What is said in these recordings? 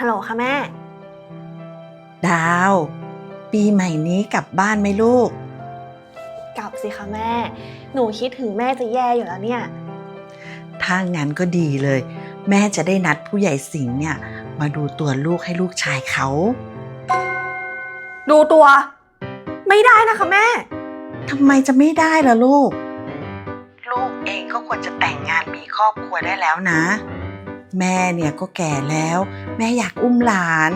ฮัลโหลค่ะแม่ ดาว ปีใหม่นี้กลับบ้านไหมลูก กลับสิคะแม่ หนูคิดถึงแม่จะแย่อยู่แล้วเนี่ย ถ้างั้นก็ดีเลย แม่จะได้นัดผู้ใหญ่สิงห์เนี่ย มาดูตัวลูกให้ลูกชายเขาดูตัว ไม่ได้นะคะแม่ ทำไมจะไม่ได้ล่ะลูก ลูกเองก็ควรจะแต่งงานมีครอบครัวได้แล้วนะ แม่เนี่ยก็แก่แล้ว แม่อยากอุ้มหลาน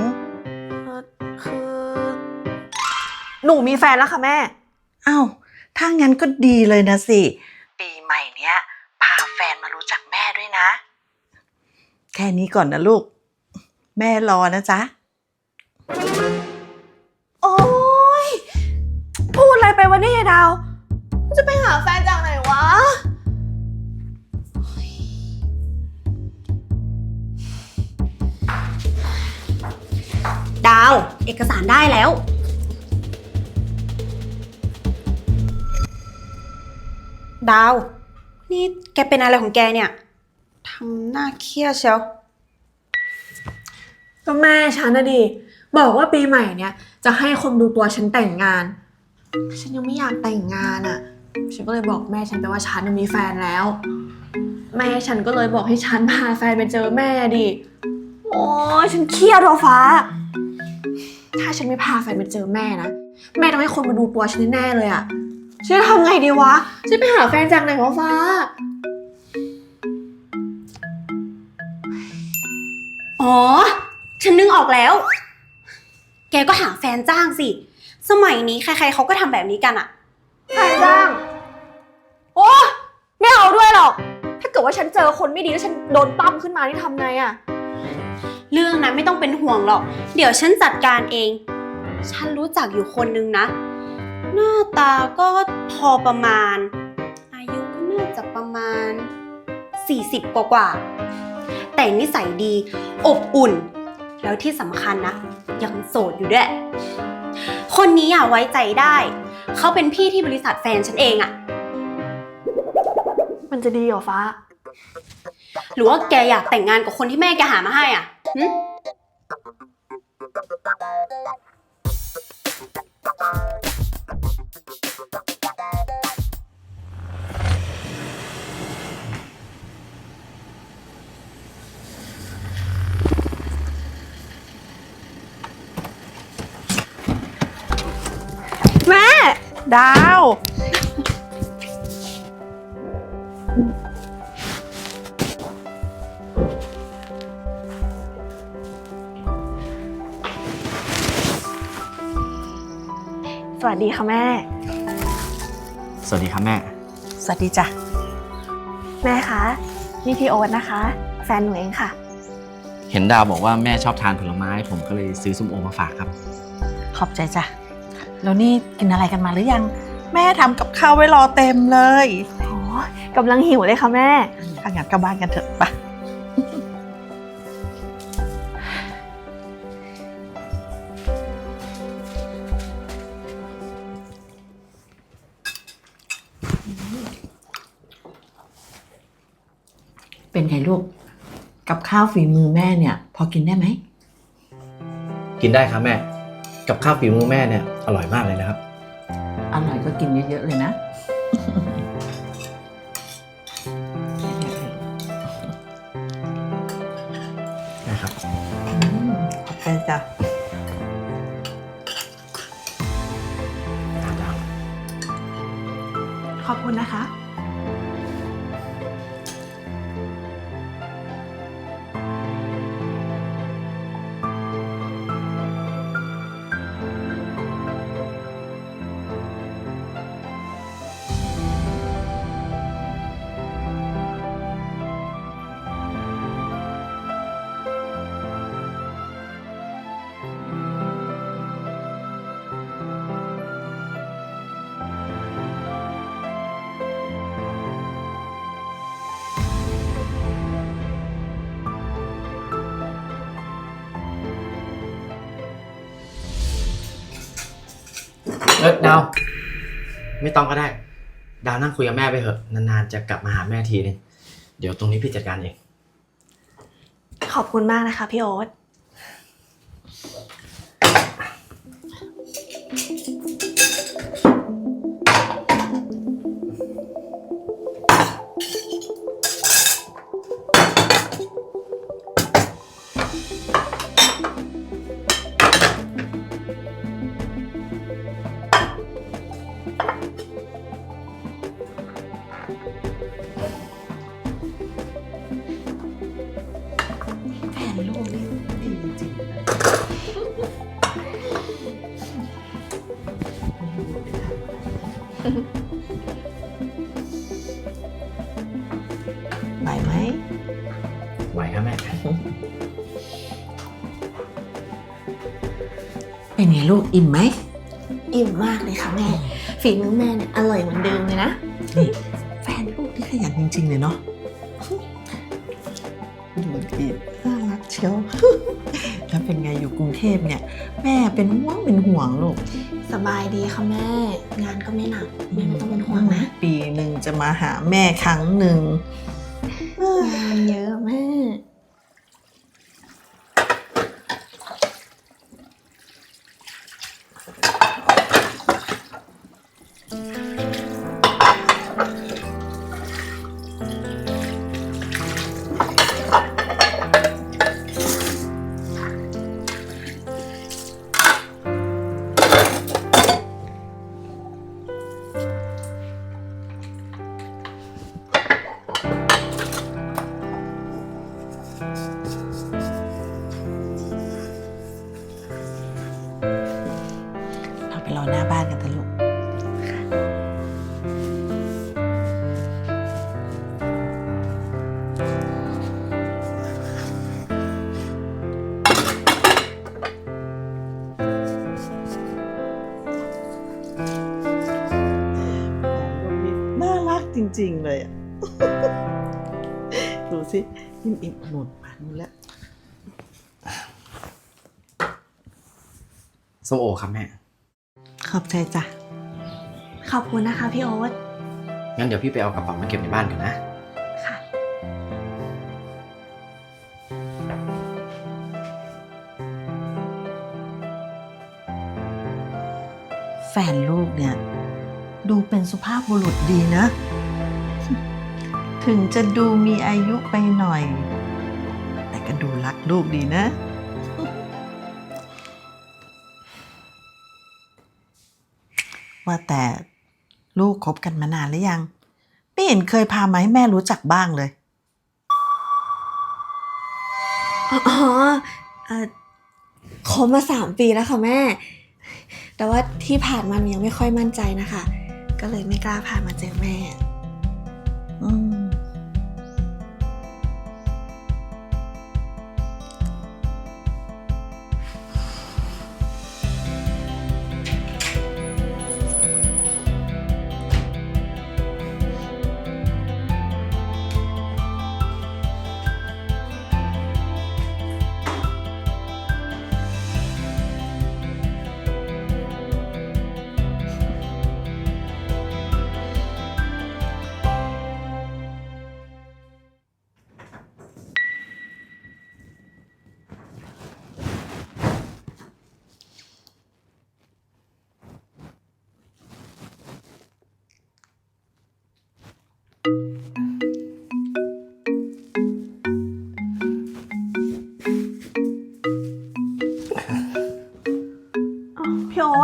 เอ่อคือ หนูมีแฟนแล้วค่ะแม่ อ้าวถ้างั้นก็ดีเลยนะสิ ปีใหม่เนี้ยพาแฟนมารู้จักแม่ด้วยนะ แค่นี้ก่อนนะลูก แม่รอนะจ๊ะ โอ๊ยพูดอะไรไปวะเนี่ยดาว จะไปหาแฟนจากไหนวะาว เอกสารได้แล้ว ดาว นี่แกเป็นอะไรของแกเนี่ย ทำหน้าเครียดเชียว ก็แม่ฉันนะดิ บอกว่าปีใหม่เนี่ย จะให้คนดูตัวฉันแต่งงาน ฉันยังไม่อยากแต่งงานอะ่ะ ฉันก็เลยบอกแม่ฉันไปว่าฉันน่ะมีแฟนแล้ว แม่ฉันก็เลยบอกให้ฉันพาแฟนไปเจอแม่ดิ โอ้ยฉันเครียดว่ะฟ้า ถ้าฉันไม่พาแฟนไปเจอแม่นะ แม่ต้องให้คนมาดูตัวฉันแน่ๆเลยอะ่ะฉันจะทำไงดีวะ ฉันไปหาแฟนจากไหนวะฟ้า อ๋อ ฉันนึกออกแล้ว แกก็หาแฟนจ้างสิ สมัยนี้ใครๆเขาก็ทำแบบนี้กันอะแฟนจ้าง โอ้ไม่เอาด้วยหรอก ถ้าเกิดว่าฉันเจอคนไม่ดีแล้วฉันโดนปั้มขึ้นมานี่ทำไงอะ เรื่องนั้นไม่ต้องเป็นห่วงหรอก เดี๋ยวฉันจัดการเอง ฉันรู้จักอยู่คนนึงนะ หน้าตาก็พอประมาณ อายุก็น่าจะประมาณ 40 กว่ากว่าๆแต่นิสัยดี อบอุ่น แล้วที่สำคัญนะ ยังโสดอยู่ด้วย คนนี้อะไว้ใจได้ เขาเป็นพี่ที่บริษัทแฟนฉันเองอะ มันจะดีเหรอฟ้า หรือว่าแกอยากแต่งงานกับคนที่แม่แกหามาให้อะ หึแม่ ดาว สวัสดีค่ะแม่ สวัสดีครับแม่ สวัสดีจ้ะ แม่คะ นี่พี่โอ๊ตนะคะ แฟนหนูเองค่ะ เห็นดาวบอกว่าแม่ชอบทานผลไม้ ผมก็เลยซื้อส้มโอมาฝากครับ ขอบใจจ้ะ แล้วนี่กินอะไรกันมาหรือยัง แม่ทำกับข้าวไว้รอเต็มเลยโอ้กำลังหิวเลยค่ะแม่ถ้างั้นกลับบ้านกันเถอะ เป็นไงลูก กับข้าวฝีมือแม่เนี่ย พอกินได้ไหม กินได้ครับแม่ กับข้าวฝีมือแม่เนี่ยอร่อยมากเลยนะครับ อร่อยก็กินเยอะๆเลยนะ ไม่ต้องก็ได้ ดาวนั่งคุยกับแม่ไปเถอะ นานๆจะกลับมาหาแม่ทีนึงเดี๋ยวตรงนี้พี่จัดการเอง ขอบคุณมากนะคะพี่โอ๊ต ลูกอิ่มไหมอิ่มมากเลยค่ะแม่ฝีมือแม่เนี่ยอร่อยเหมือนเดิมเลยนะนี่แฟนลูกนี่ขยันจริงๆเลยเนาะดูดีน่ารักเชียวแล้วเป็นไงอยู่กรุงเทพเนี่ย แม่เป็นห่วงเป็นห่วงลูกสบายดีค่ะแม่ งานก็ไม่หนักแม่ไม่ต้องเป็นห่วงนะ ปีหนึ่งจะมาหาแม่ครั้งหนึ่งเอ้ยงานเยอะแม่ สิอิ่มอิ่มหมดพันแล้วส้มโอครับแม่ ขอบใจจ้ะ ขอบคุณนะคะพี่โอ๊ต งั้นเดี๋ยวพี่ไปเอากระเป๋ามาเก็บในบ้านกันนะ ค่ะ แฟนลูกเนี่ย ดูเป็นสุภาพบุรุษดีนะ ถึงจะดูมีอายุไปหน่อย แต่ก็ดูรักลูกดีนะ ว่าแต่ลูกคบกันมานานหรือยัง ไม่เห็นเคยพามาให้แม่รู้จักบ้างเลยอ๋อเอ่อคบมาสามปีแล้วค่ะแม่ แต่ว่าที่ผ่านมาหนูยังไม่ค่อยมั่นใจนะคะ ก็เลยไม่กล้าพามาเจอแม่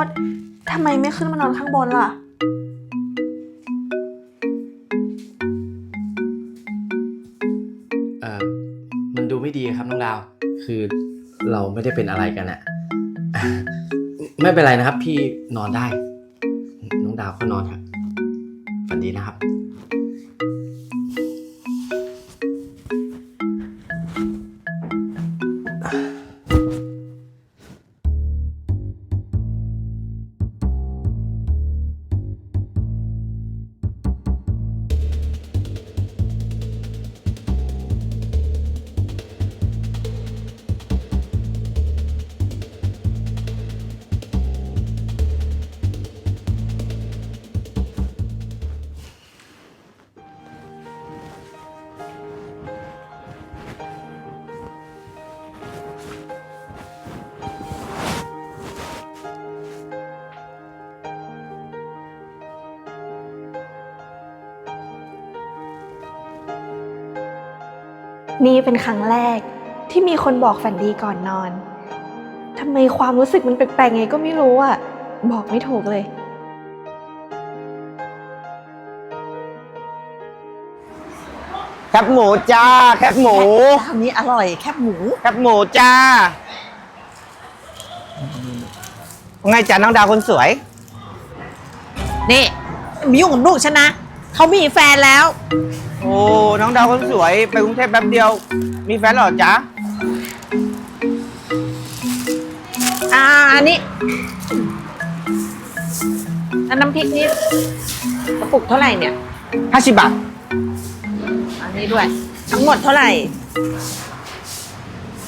ตทำไมไม่ขึ้นมานอนข้างบนล่ะ เออมันดูไม่ดีครับน้องดาว คือเราไม่ได้เป็นอะไรกันอะไม่เป็นไรนะครับ พี่นอนได้ น้องดาวก็นอนครับ นี่เป็นครั้งแรกที่มีคนบอกฝันดีก่อนนอน ทำไมความรู้สึกมันแปลกๆไงก็ไม่รู้อะบอกไม่ถูกเลย แคบหมูจ้า แคบหมูเจ้านี้อร่อยแคบหมู แคบหมูจ้าไงจ้าน้องดาวคนสวย นี่มายุ่งกับลูกฉันนะ เขามีแฟนแล้ว โอ้ น้องดาวคนสวย ไปกรุงเทพแป๊บเดียว มีแฟนแล้วเหรอจ๊ะ อ่าอันนี้อันน้ำพริกนี่กระปุกเท่าไหร่เนี่ย ห้าสิบบาท อันนี้ด้วย ทั้งหมดเท่าไหร่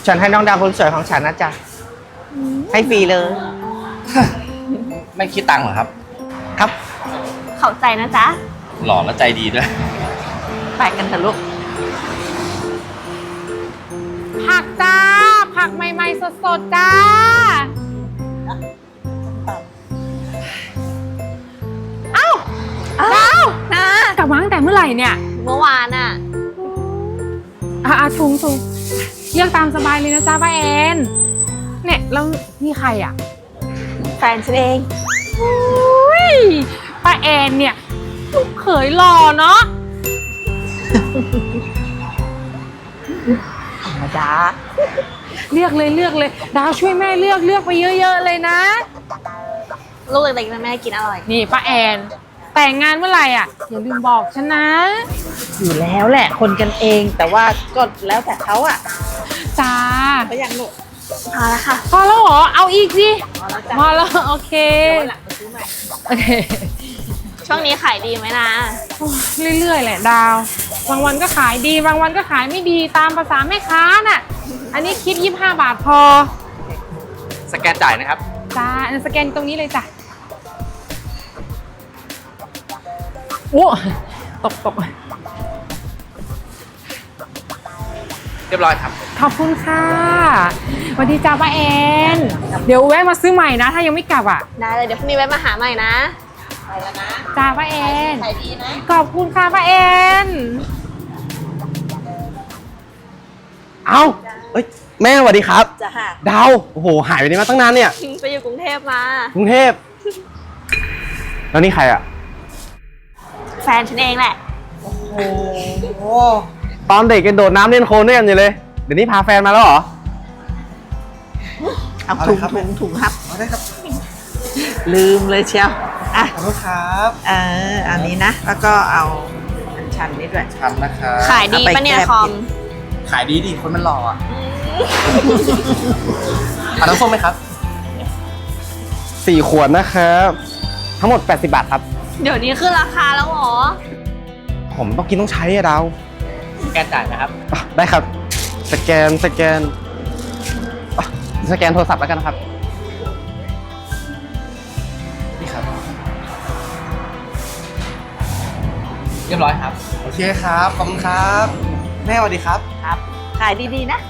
ฉันให้น้องดาวคนสวยของฉันนะจ๊ะ ให้ฟรีเลย ไม่คิดตังค์เหรอครับ ครับ เข้าใจนะจ๊ะ หล่อและใจดีด้วย ไปกันเถอะลูก ผักจ้า ผักใหม่ ๆ สด ๆ จ้า เอ้าดาวนะกลับมาตั้งแต่เมื่อไหร่เนี่ยเมื่อวานอะอะอะถุงถุงเลือกตามสบายเลยนะจ้าป้าแอนเนี่ยแล้วนี่ใครอะแฟนฉันเอง อุ้ยป้าแอนเนี่ยลูกเขยหล่อเนาะ ธรรมดาเลือกเลยเลือกเลย ดาวช่วยแม่เลือกเลือกไปเยอะๆเลยนะ ลูกเล็กๆนะแม่กินอร่อย นี่ป้าแอน แต่งงานเมื่อไหร่อะอย่าลืมบอกฉันนะ อยู่แล้วแหละ คนกันเองแต่ว่าก็แล้วแต่เขาอะจ้าเขาอยากลูกพอแล้วค่ะ พอแล้วเหรอ เอาอีกสิพอแล้วจ้ะพอแล้วโอเคหลังไปซื้อใหม่โอเค ช่วงนี้ขายดีไหมนะโอ้ยเรื่อยๆแหละดาว บางวันก็ขายดี บางวันก็ขายไม่ดีตามภาษาแม่ค้าน่ะ อันนี้คิด 25 บาทพอ สแกนจ่ายนะครับ จ้าอันนสแกนตรงนี้เลยจ้ะโอ้ตกตกเรียบร้อยครับ ขอบคุณค่ะสวัสดีจ้าป้าแอน เดี๋ยวแวะมาซื้อใหม่นะ ถ้ายังไม่กลับอะ ได้เลยเดี๋ยวพรุ่งนี้แวะมาหาใหม่นะ ไปแล้วนะ จ้าป้าแอน ขายดีนะ ขอบคุณค่ะป้าแอน เอ้าเอ้ยแม่สวัสดีครับ จ้ะดาว โอ้โห หายไปไหนมาตั้งนานเนี่ย ไปอยู่กรุงเทพมา กรุงเทพ แล้วนี่ใครอะ แฟนฉันเองแหละ โอ้ตอนเด็กกันโดดน้ำเล่นโคลนด้วยกันอยู่เลย เดี๋ยวนี้พาแฟนมาแล้วเหรอ เอาถุงถุงถุงครับได้ครับ ลืมเลยเชียวอะขอบคุณครับเอออันนี้นะ แล้วก็เอาอันชันนี้ด้วยชันนะครับขายดีปะเนี่ยเอาไปแก้คอม ผิด ขายดีดิคนมันหล่ออะเอาน้ำส้มไหมครับ สี่ขวดนะครับ ทั้งหมด 80 บาทครับ เดี๋ยวนี้ขึ้นราคาแล้วเหรอ ผมต้องกินต้องใช้อะดาวสแกนจ่ายนะครับ อะได้ครับ สแกนสแกนอะสแกนโทรศัพท์แล้วกันครับ นี่ครับ เรียบร้อยครับ โอเคครับ ขอบคุณครับ แม่สวัสดีครับครับ ขายดีๆนะ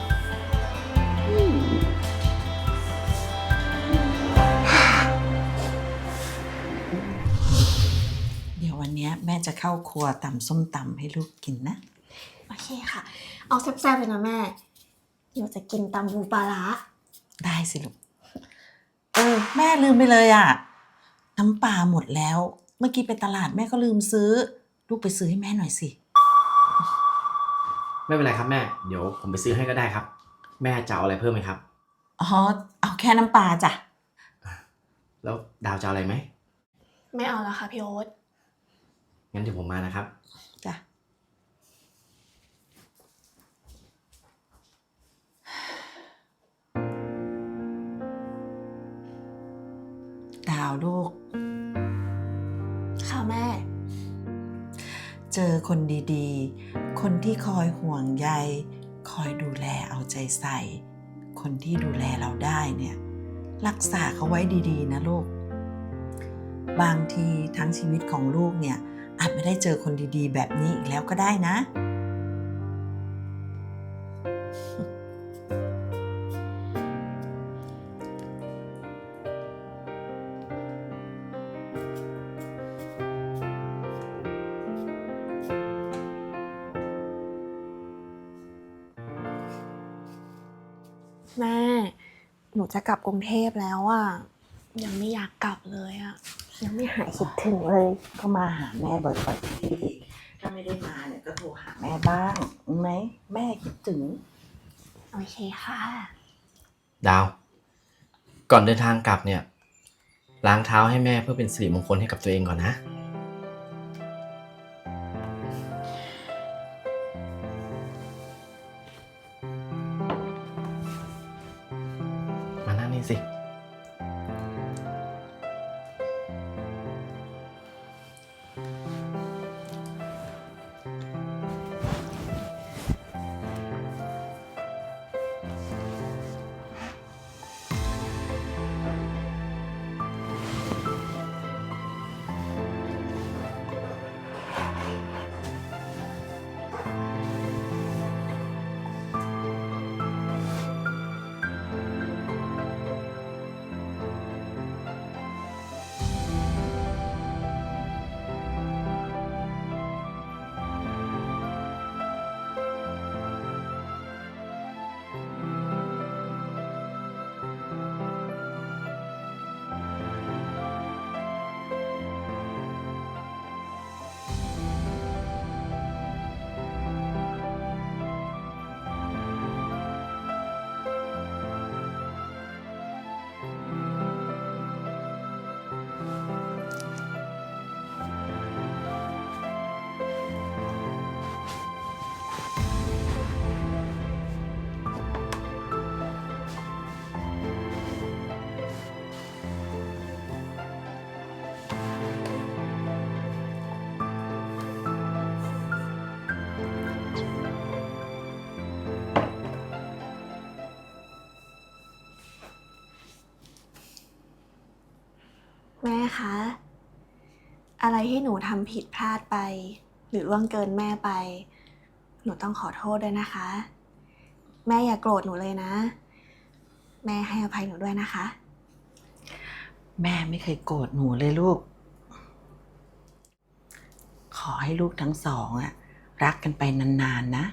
เดี๋ยววันเนี้ยแม่จะเข้าครัวตำส้มตำให้ลูกกินนะ โอเคค่ะ เอาแซ่บๆเลยนะแม่ เดี๋ยวจะกินตำบูปลาร้าได้สิลูก เออ แม่ลืมไปเลยอะ น้ำปลาหมดแล้ว เมื่อกี้ไปตลาดแม่ก็ลืมซื้อ ลูกไปซื้อให้แม่หน่อยสิ ไม่เป็นไรครับแม่ เดี๋ยวผมไปซื้อให้ก็ได้ครับ แม่จะเอาอะไรเพิ่มไหมครับ อ๋อ เอาแค่น้ำปลาจ้ะ แล้วดาวจะเอาอะไรไหม ไม่เอาแล้วค่ะพี่โอ๊ตงั้นเดี๋ยวผมมานะครับ จ้ะ ดาวลูก ค่ะแม่ เจอคนดีๆ คนที่คอยห่วงใย คอยดูแลเอาใจใส่ คนที่ดูแลเราได้เนี่ย รักษาเขาไว้ดีๆ นะลูก บางทีทั้งชีวิตของลูกเนี่ยอาจไม่ได้เจอคนดีๆ แบบนี้อีกแล้วก็ได้นะ หนูจะกลับกรุงเทพแล้วอะยังไม่อยากกลับเลยอะยังไม่หายคิดถึงเลย ก็มาหาแม่บ่อยๆสิถ้าไม่ได้มาเนี่ยก็โทรหาแม่บ้างรู้ไหมแม่คิดถึง โอเคค่ะ ดาว ก่อนเดินทางกลับเนี่ย ล้างเท้าให้แม่เพื่อเป็นสิริมงคลให้กับตัวเองก่อนนะ สิ แม่คะ อะไรที่หนูทำผิดพลาดไป หรือล่วงเกินแม่ไป หนูต้องขอโทษด้วยนะคะ แม่อย่ากโกรธหนูเลยนะ แม่ให้อภัยหนูด้วยนะคะ แม่ไม่เคยโกรธหนูเลยลูก ขอให้ลูกทั้งสองอะรักกันไปนานๆนะ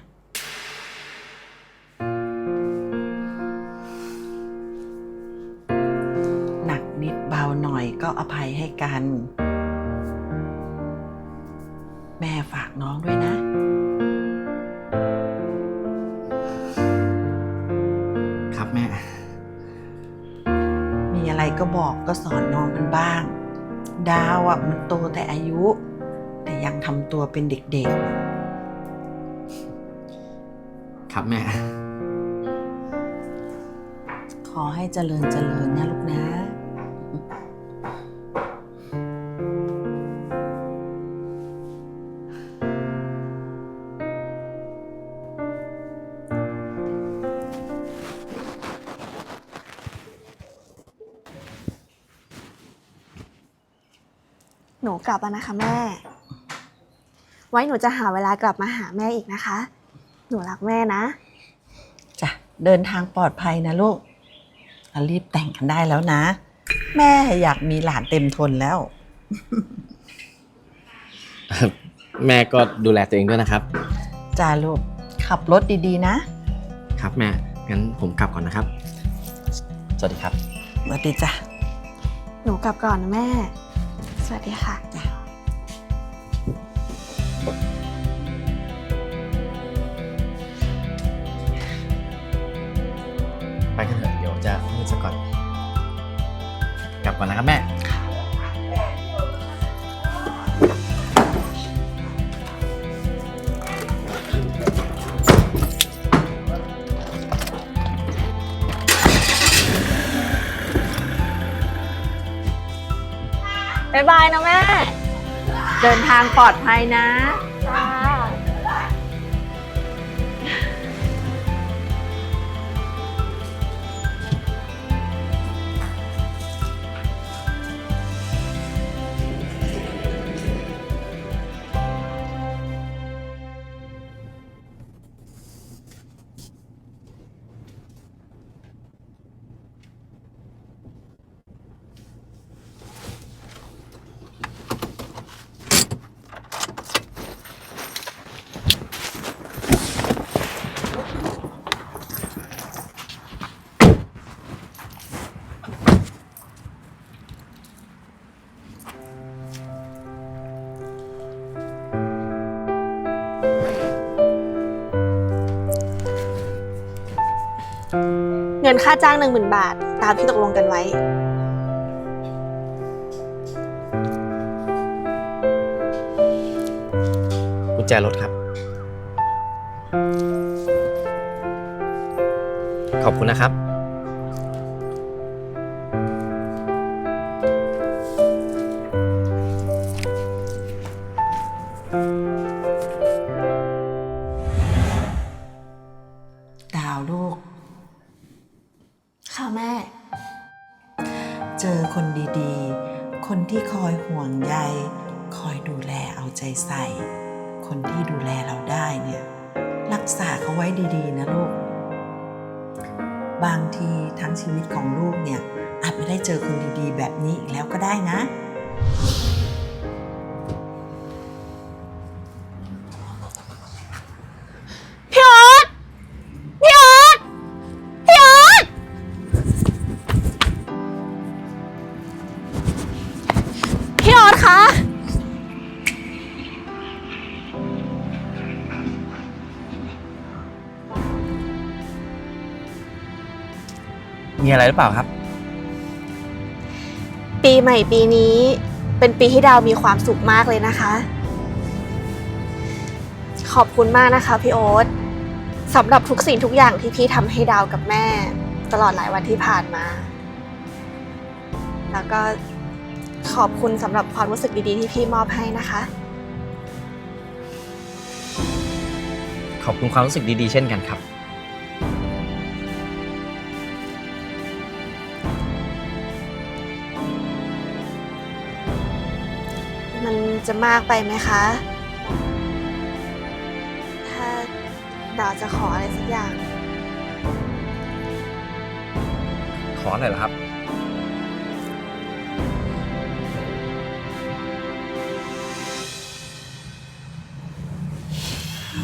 กัน แม่ฝากน้องด้วยนะ ครับแม่ มีอะไรก็บอกก็สอนน้องมันบ้าง ดาวอะมันโตแต่อายุ แต่ยังทำตัวเป็นเด็กครับแม่ๆขอให้เจริญเจริญนะลูกนะ ลับแล้วนะคะแม่ ไว้หนูจะหาเวลากลับมาหาแม่อีกนะคะ หนูรักแม่นะ จ้ะเดินทางปลอดภัยนะลูกเรารีบแต่งกันได้แล้วนะ แม่อยากมีหลานเต็มทนแล้ว แม่ก็ดูแลตัวเองด้วยนะครับ จ้าลูก ขับรถดีๆ นะครับแม่ งั้นผมกลับก่อนนะครับ สวัสดีครับ สวัสดีจ้ะ หนูกลับก่อนนะแม่ สวัสดีค่ะ จ้ะ ก่อนนะครับแม่บายบายนะแม่ เดินทางปลอดภัยนะ เงินค่าจ้างหนึ่งหมื่นบาท ตามที่ตกลงกันไว้ กุญแจรถครับ ขอบคุณนะครับ เจอคนดีๆ คนที่คอยห่วงใย คอยดูแลเอาใจใส่ คนที่ดูแลเราได้เนี่ย รักษาเขาไว้ดีๆ นะลูก บางทีทั้งชีวิตของลูกเนี่ย อาจไม่ได้เจอคนดีๆ แบบนี้อีกแล้วก็ได้นะ อะไรหรือเปล่าครับ ปีใหม่ปีนี้ เป็นปีที่ดาวมีความสุขมากเลยนะคะ ขอบคุณมากนะคะพี่โอ๊ตสำหรับทุกสิ่งทุกอย่างที่พี่ทำให้ดาวกับแม่ ตลอดหลายวันที่ผ่านมา แล้วก็ขอบคุณสำหรับความรู้สึกดีๆที่พี่มอบให้นะคะ ขอบคุณความรู้สึกดีๆ เช่นกันครับ จะมากไปไหมคะ ถ้าดาวจะขออะไรสักอย่าง ขอหน่อยเหรอครับ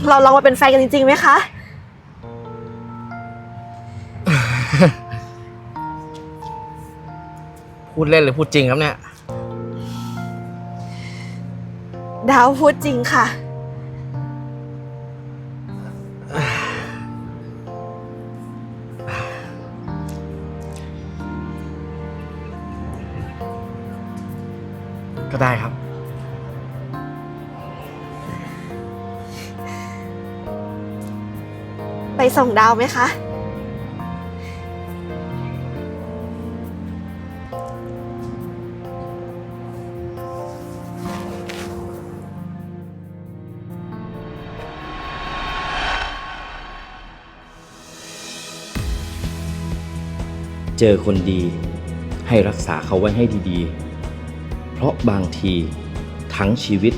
เราลองมาเป็นแฟนกันจริงๆไหมคะ พูดเล่นหรือพูดจริงครับเนี่ย ดาวพูดจริงค่ะ ก็ได้ครับ ไปส่งดาวไหมคะ เจอคนดี ให้รักษาเขาไว้ให้ดีๆ เพราะบางทีทั้งชีวิต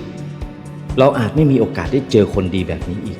เราอาจไม่มีโอกาสได้เจอคนดีแบบนี้อีก